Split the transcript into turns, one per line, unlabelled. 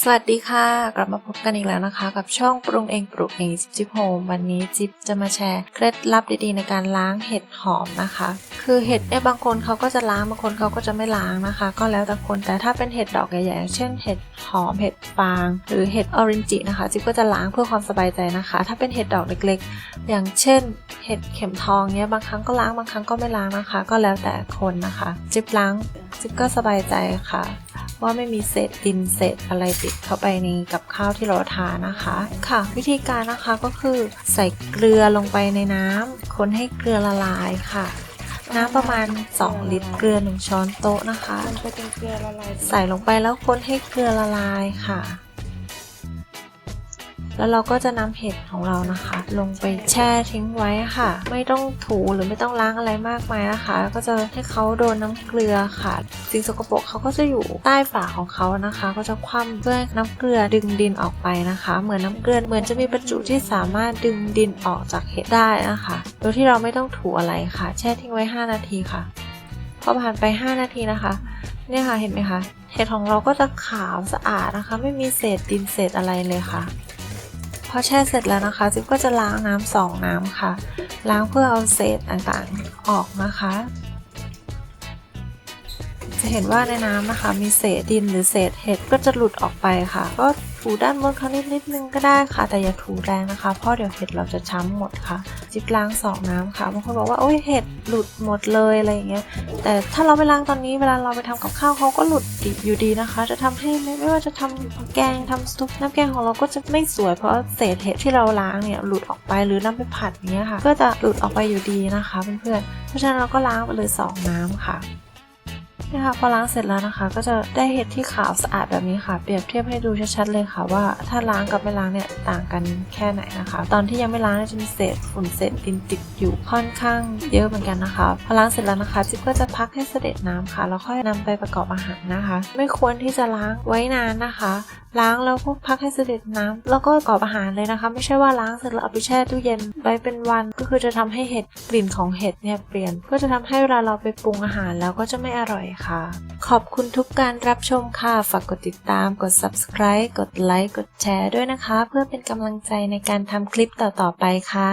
สวัสดีค่ะ กลับมาพบกันอีกแล้วนะคะ กับช่องปรุงเองปลูกเองจิ๊บจิ๊บโฮมวันนี้จิ๊บจะมาแชร์เคล็ดลับดีๆในการล้างเห็ดหอมนะคะ คือเห็ดเนี่ยบางคนเขาก็จะล้างบางคนเขาก็จะไม่ล้างนะคะ ก็แล้วแต่คนแต่ถ้าเป็นเห็ดดอกใหญ่ๆเช่นเห็ดหอมเห็ดฟาง หรือเห็ดออรินจินะคะจิ๊บก็จะล้างเพื่อความสบายใจนะคะ ถ้าเป็นเห็ดดอกเล็กๆ อย่างเช่น เห็ดเข็มทองเนี้ยบางครั้งก็ล้างบางครั้งก็ไม่ล้างนะคะ ก็แล้วแต่คนนะคะ จิ๊บล้างจิ๊บก็สบายใจค่ะ ว่าไม่มีเศษดินเศษอะไรติดเข้าไปในกับข้าวที่เราทานนะคะ ค่ะ วิธีการนะคะก็คือใส่เกลือลงไปในน้ำคนให้เกลือละลายค่ะน้ำประมาณ 2 ลิตรเกลือ 1 ช้อนโต๊ะนะคะ
มันจะเป็นเกลือละลาย
ใส่ลงไปแล้วคนให้เกลือละลายค่ะ แล้วเราก็จะนำเห็ดของเรานะคะ ลงไปแช่ทิ้งไว้ค่ะ ไม่ต้องถูหรือไม่ต้องล้างอะไรมากมายนะคะ ก็จะให้เขาโดนน้ำเกลือค่ะ สิ่งสกปรกเขาก็จะอยู่ใต้ฝาของเขานะคะ ก็จะคว่ำเพื่อให้น้ำเกลือดึงดินออกไปนะคะ เหมือนน้ำเกลือเหมือนจะมีประจุที่สามารถดึงดินออกจากเห็ดได้นะคะ โดยที่เราไม่ต้องถูอะไรค่ะ แช่ทิ้งไว้ 5 นาทีค่ะ พอผ่านไป 5 นาทีนะคะเนี่ยค่ะเห็นไหมคะเห็ดของเราก็จะขาวสะอาดนะคะ ไม่มีเศษดินเศษอะไรเลยค่ะ อแช่เสร็จแล้วนะคะจิ๊บก็จะล้างน้ำสองน้ำค่ะ ล้างเพื่อเอาเศษต่างๆออกนะคะ จะเห็นว่าในน้ำนะคะ มีเศษดินหรือเศษเห็ดก็จะหลุดออกไปค่ะ ก็ ถูด้านบนเขานิดนิดนึงก็ได้ค่ะ แต่อย่าถูแรงนะคะ เพราะเดี๋ยวเห็ดเราจะช้ำหมดค่ะ จิบล้างสองน้ำค่ะบางคนบอกว่าโอ้ยเห็ดหลุดหมดเลยอะไรอย่างเงี้ย แต่ถ้าเราไปล้างตอนนี้เวลาเราไปทำกับข้าวเขาก็หลุดดิบอยู่ดีนะคะ จะทำให้ไม่ไม่ว่าจะทำแกงทำซุปน้ำแกงของเราก็จะไม่สวยเพราะเศษเห็ดที่เราล้างเนี่ยหลุดออกไปหรือนำไปผัดเงี้ยค่ะ ก็จะหลุดออกไปอยู่ดีนะคะเพื่อนๆเพราะฉะนั้นเราก็ล้างไปเลยสองน้ำค่ะ นี่ค่ะพอล้างเสร็จแล้วนะคะ ก็จะได้เห็ดที่ขาวสะอาดแบบนี้ค่ะ เปรียบเทียบให้ดูชัดๆเลยค่ะว่าถ้าล้างกับไม่ล้างเนี่ยต่างกันแค่ไหนนะคะ ตอนที่ยังไม่ล้างจะมีเศษฝุ่นเศษดินติดอยู่ค่อนข้างเยอะเหมือนกันนะคะพอล้างเสร็จแล้วนะคะจิ๊บก็จะพักให้เสด็จน้ำค่ะแล้วค่อยนำไปประกอบอาหารนะคะ ไม่ควรที่จะล้างไว้นานนะคะ ล้างแล้วก็พักให้เสด็จน้ำแล้วก็ปรอบอาหารเลยนะคะ ไม่ใช่ว่าล้างเสร็จแล้วเอาไปแช่ตู้เย็นไว้เป็นวันก็คือจะทำให้เห็ดกลิ่นของเห็ดเนี่ยเปลี่ยน ก็จะทำให้เวลาเราไปปรุงอาหารแล้วก็จะไม่อร่อยค่ะ ขอบคุณทุกการรับชมค่ะฝากกดติดตามกด subscribe กดไลค์กดแชร์ด้วยนะคะ เพื่อเป็นกำลังใจในการทำคลิปต่อๆไปค่ะ